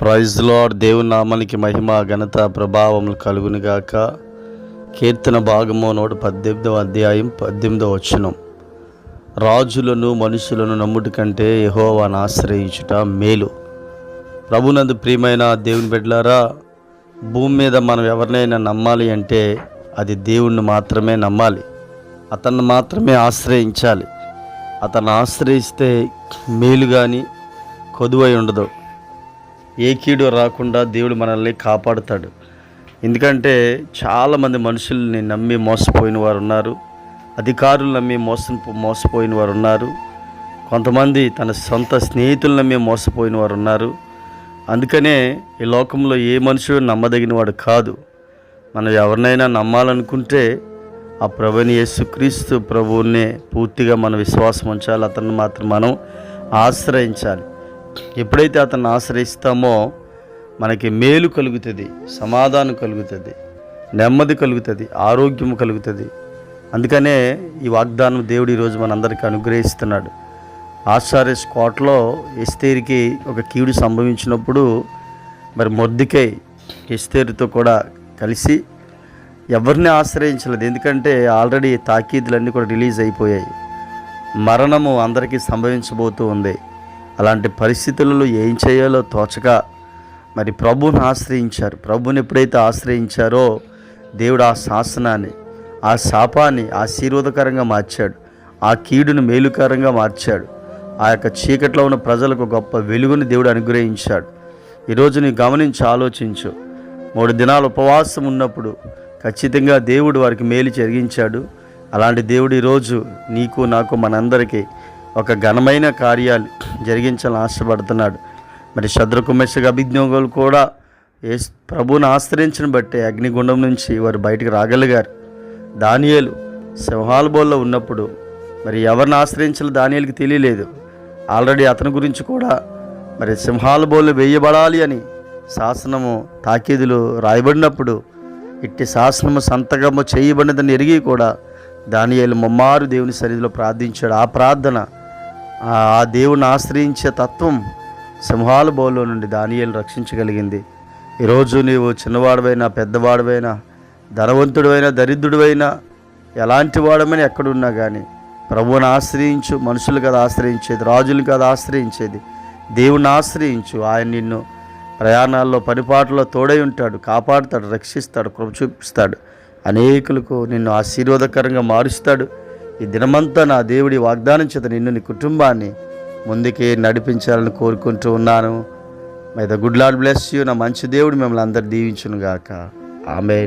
Praise lord దేవుని నామానికి మహిమ ఘనత ప్రభావములు కలుగునిగాక కీర్తన భాగము నూట పద్దెనిమిదవ అధ్యాయం పద్దెనిమిదవ వచనం. రాజులను మనుషులను నమ్ముటి కంటే యహోవాను ఆశ్రయించుట మేలు. ప్రభునందు ప్రియమైన దేవుని బిడ్డలారా భూమి మీద మనం ఎవరినైనా నమ్మాలి అంటే అది దేవుణ్ణి మాత్రమే నమ్మాలి. అతన్ని మాత్రమే ఆశ్రయించాలి. అతన్ని ఆశ్రయిస్తే మేలు కానీ కొదువై ఉండదు. ఏ కీడు రాకుండా దేవుడు మనల్ని కాపాడుతాడు. ఎందుకంటే చాలామంది మనుషుల్ని నమ్మి మోసపోయిన వారు ఉన్నారు. అధికారులు నమ్మి మోసం మోసపోయిన వారు ఉన్నారు. కొంతమంది తన సొంత స్నేహితులు నమ్మి మోసపోయిన వారు ఉన్నారు. అందుకనే ఈ లోకంలో ఏ మనుషుడు నమ్మదగిన వాడు కాదు. మనం ఎవరినైనా నమ్మాలనుకుంటే ఆ ప్రభుని యేసుక్రీస్తు ప్రభువునే పూర్తిగా మన విశ్వాసం ఉంచాలి. అతన్ని మాత్రం మనం ఆశ్రయించాలి. ఎప్పుడైతే అతన్ని ఆశ్రయిస్తామో మనకి మేలు కలుగుతుంది సమాధానం కలుగుతుంది నెమ్మది కలుగుతుంది ఆరోగ్యం కలుగుతుంది. అందుకనే ఈ వాగ్దానం దేవుడు ఈరోజు మనందరికీ అనుగ్రహిస్తున్నాడు. ఆశ్చర్య కోటలో ఎస్తేరికి ఒక కీడు సంభవించినప్పుడు మరి మొద్దుకై ఎస్తేరుతో కూడా కలిసి ఎవరిని ఆశ్రయించలేదు. ఎందుకంటే ఆల్రెడీ తాకీదులన్నీ కూడా రిలీజ్ అయిపోయాయి. మరణము అందరికీ సంభవించబోతూ ఉంది. అలాంటి పరిస్థితులలో ఏం చేయాలో తోచక మరి ప్రభుని ఆశ్రయించారు. ప్రభుని ఎప్పుడైతే ఆశ్రయించారో దేవుడు ఆ శాసనాన్ని ఆ శాపాన్ని ఆశీర్వాదకరంగా మార్చాడు. ఆ కీడును మేలుకరంగా మార్చాడు. ఆ యొక్క చీకట్లో ఉన్న ప్రజలకు గొప్ప వెలుగుని దేవుడు అనుగ్రహించాడు. ఈరోజు నీ గమనించి ఆలోచించు. మూడు దినాలు ఉపవాసం ఉన్నప్పుడు ఖచ్చితంగా దేవుడు వారికి మేలు జరిగించాడు. అలాంటి దేవుడు ఈరోజు నీకు నాకు మనందరికీ ఒక ఘనమైన కార్యాలు జరిగించాలని ఆశపడుతున్నాడు. మరి శద్రకుమేషగా అభిజ్ఞోగులు కూడా ఏ ప్రభువుని ఆశ్రయించిన బట్టే అగ్నిగుండం నుంచి వారు బయటకు రాగలిగారు. దానియేలు సింహాలబోల్లో ఉన్నప్పుడు మరి ఎవరిని ఆశ్రయించాలో దానియాలకి తెలియలేదు. ఆల్రెడీ అతని గురించి కూడా మరి సింహాలబోలు వేయబడాలి అని శాసనము తాకీదులు రాయబడినప్పుడు ఇట్టి శాసనము సంతకము చేయబడినదని ఎరిగి కూడా దానియాలు ముమ్మారు దేవుని సన్నిధిలో ప్రార్థించాడు. ఆ ప్రార్థన ఆ దేవుని ఆశ్రయించే తత్వం సింహాల బోలో నుండి దానియేలు రక్షించగలిగింది. ఈరోజు నీవు చిన్నవాడవైనా పెద్దవాడవైనా ధనవంతుడివైనా దరిద్రుడివైనా ఎలాంటి వాడమైనా ఎక్కడున్నా కానీ ప్రభువుని ఆశ్రయించు మనుషులు కదా ఆశ్రయించేది రాజులు కదా ఆశ్రయించేది దేవుని ఆశ్రయించు. ఆయన నిన్ను ప్రయాణాల్లో పనిపాట్లో తోడై ఉంటాడు కాపాడుతాడు రక్షిస్తాడు కృప చూపిస్తాడు. అనేకులకు నిన్ను ఆశీర్వాదకరంగా మారుస్తాడు. ఈ దినమంతా నా దేవుడి వాగ్దానం చేత నిన్ను నీ కుటుంబాన్ని ముందుకే నడిపించాలని కోరుకుంటూ ఉన్నాను. May the good lord bless you నా మంచి దేవుడు మిమ్మల్ని అందరు దీవించును గాక ఆమె